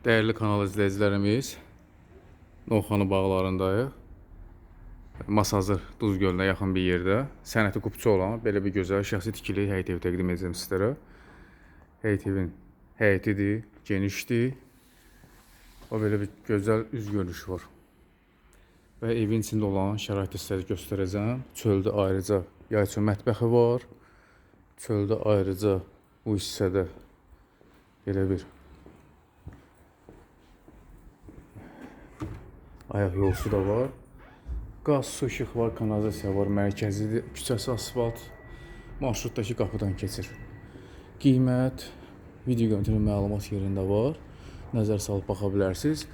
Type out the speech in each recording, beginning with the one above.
Değerli kanal izləyicilərimiz, Novxanı bağlarındayıq. Masazır Duz gölünə yaxın bir yerdə sənəti qupçu olan belə bir gözəl şəxsi tikili həyət evi təqdim edəcəm sizlərə. Həyət evin həyətidir, genişdir. O belə bir gözəl üz görünüşü var. Və evin içində olan şəraiti sizlərə göstərəcəm. Çöldə ayrıca yayçı mətbəxi var. Çöldə ayrıca bu hissədə belə bir ayaq yolsu da var. Qaz, su, işıq var, kanalizasiya var, mərkəzidir, küçəsi asfalt, marşrutdakı qapıdan keçir. Qiymət video görüntünün məlumat yerində var. Nəzər salıb baxa bilərsiniz.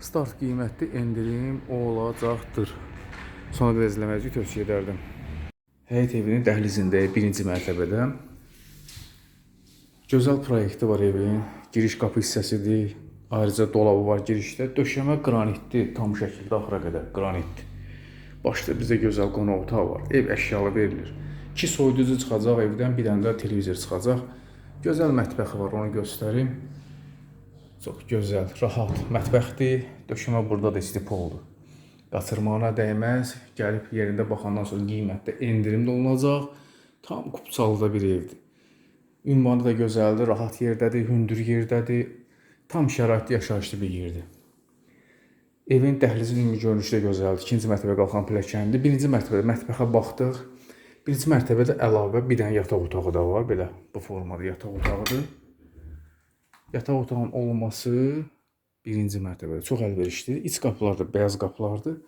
Start qiyməti endirim olacaqdır. Sonra da izləməyi tövsiyə edərdim. Həyət evinin dəhlizində birinci mərtəbədə Gözəl proyekti var evin. Giriş qapı hissəsidir. Ayrıca dolabı var girişdə. Döşəmə qranitdir, tam şəkildə axıra qədər qranitdir. Başda bizə gözəl qonaq otağı var. Ev əşyalı verilir. İki soyuducu çıxacaq evdən, bir dənə də televizor çıxacaq. Gözəl mətbəxi var, onu göstərim. Çox gözəl, rahat mətbəxdir. Döşəmə burada da istipoldur. Qatırmağına dəyməz. Gəlib yerində baxandan sonra qiymətdə endirim də olunacaq. Tam kupçalıda bir evdir. Ünvanı da gözəldir, rahat yerdədir, hündür yerdədir. Tam şəraitli yaşayışlı bir yerdir. Evin dəhlizin ümumi görünüşü də gözəldir. İkinci mərtəbə qalxan pilləkəndir. Birinci mərtəbədə mətbəxə baxdıq. Birinci mərtəbədə əlavə bir dənə yataq otağı da var. Belə bu formada yataq otağıdır. Yataq otağının olması birinci mərtəbədə çox əlverişlidir. İç qapılar da beyaz qapılardır.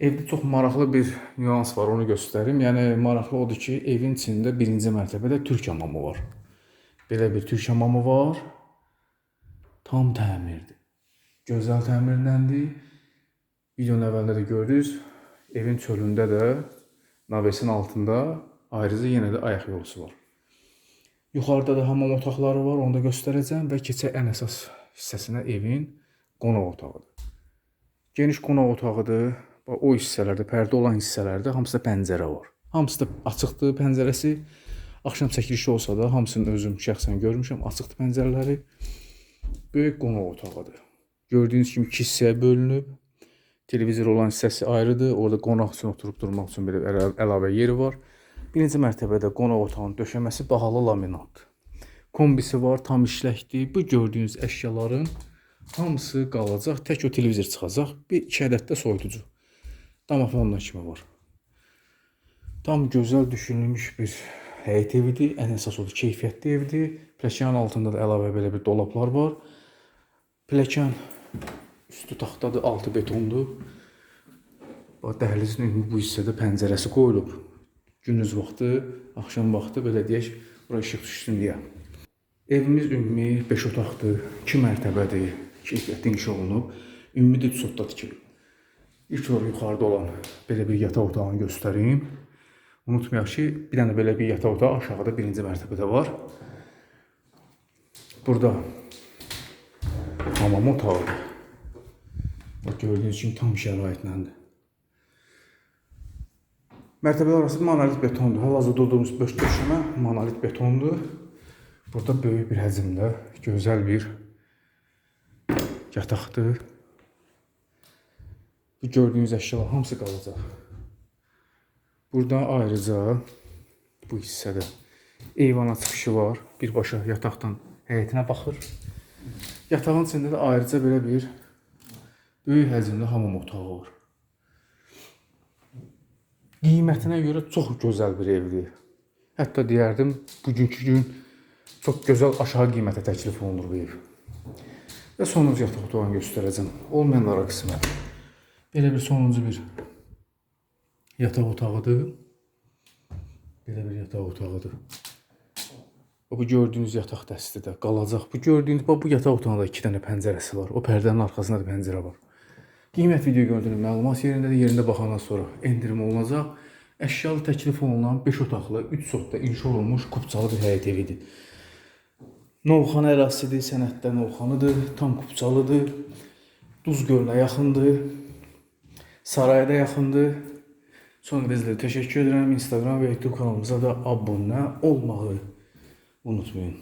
Evdə çox maraqlı bir nüans var, onu göstərim. Yəni maraqlı odur ki, evin içində birinci mərtəbədə türk hamamı var. Belə bir türk hamamı var. Tam təmirdir. Gözəl təmirləndir. Videonun əvvəlində də gördünüz. Evin çölündə də navesin altında ayrıca yenə də ayaq yolusu var. Yuxarıda da hamam otaqları var, onu da göstərəcəm və keçək ən əsas hissəsinə evin qonaq otağıdır. Geniş qonaq otağıdır. Bax, O hissələrdə, pərdə olan hissələrdə hamısında pəncərə var. Hamısı da açıqdır pəncərəsi. Axşam çəkilişi olsa da hamısını özüm şəxsən görmüşəm, açıqdır pəncərələri. Böyük qonaq otağıdır. Gördüyünüz kimi iki hissəyə bölünüb. Televizor olan hissəsi ayrıdır. Orada qonaq üçün oturub durmaq üçün belə əla- əlavə yeri var. Birinci mərtəbədə qonaq otağının döşəməsi bahalı laminat. Kombisi var, tam işləkdir. Bu gördüyünüz əşyaların hamısı qalacaq. Tək o televizor çıxacaq. Bir iki ədəd də soyuducu. Domofonla kimi var. Tam gözəl düşünülmüş bir həyət evidir. Ən əsas odur keyfiyyətli evdir. Pilləkənin altında da əlavə belə bir dolablar var. Pilləkən üstü taxtadır, altı betondur. Bax dəhlizin ümumi bu hissədə pəncərəsi qoyulub. Gündüz vaxtı, axşam vaxtı belə deyək, bura işıq düşsün deyə. Evimiz ümumi 5 otaqdır, 2 mərtəbədir, keyfiyyətli inşa olunub. Ümumi də sotda tikilib. İlk olaraq yuxarıda olan belə bir yataq otağını göstərim. Unutmayaq ki, bir dənə belə bir yataq otağı aşağıda birinci mərtəbədə var. Burada hamam otağıdır. Bax gördüyünüz kimi tam şəraitlədir. Mərtəbələr arası monolit betondur. Hal-hazırda durduğumuz beş döşəmə monolit betondur. Burada böyük bir həcmdə gözəl bir yataqdır. Bu gördüyünüz əşyalar hamısı qalacaq. Burada ayrıca bu hissədə eyvana çıxışı var. Birbaşa yataqdan həyətinə baxır. Yatağın içində də ayrıca belə bir böyük həcmli hamam otağı var. Qiymətinə görə çox gözəl bir evdir. Hətta deyərdim, bugünkü gün çox gözəl aşağı qiymətə təklif olunur bu ev. Və sonuncu yataq otağını göstərəcəm. Olmayanlara qismət. Belə bir sonuncu bir yataq otağıdır. Belə bir yataq otağıdır. Bu gördüyünüz yataq dəsti də qalacaq. Bu gördüyünüz bax bu yataq otağında iki dənə pəncərəsi var. O pərdənin arxasında da pəncərə var. Qiymət video gördüyünüz məlumat yerində də yerində baxandan sonra endirim olunacaq. Əşyalı təklif olunan 5 otaqlı, 3 sotda inşa olunmuş kupçalı bir həyət evidir. Novxan ərazisidir, sənətdə Novxanıdır, tam kupçalıdır. Duz gölünə yaxındır. Saraya da yaxındır. Sonra izlediğiniz teşekkür ederim. Instagram ve YouTube kanalımıza da abone olmayı unutmayın.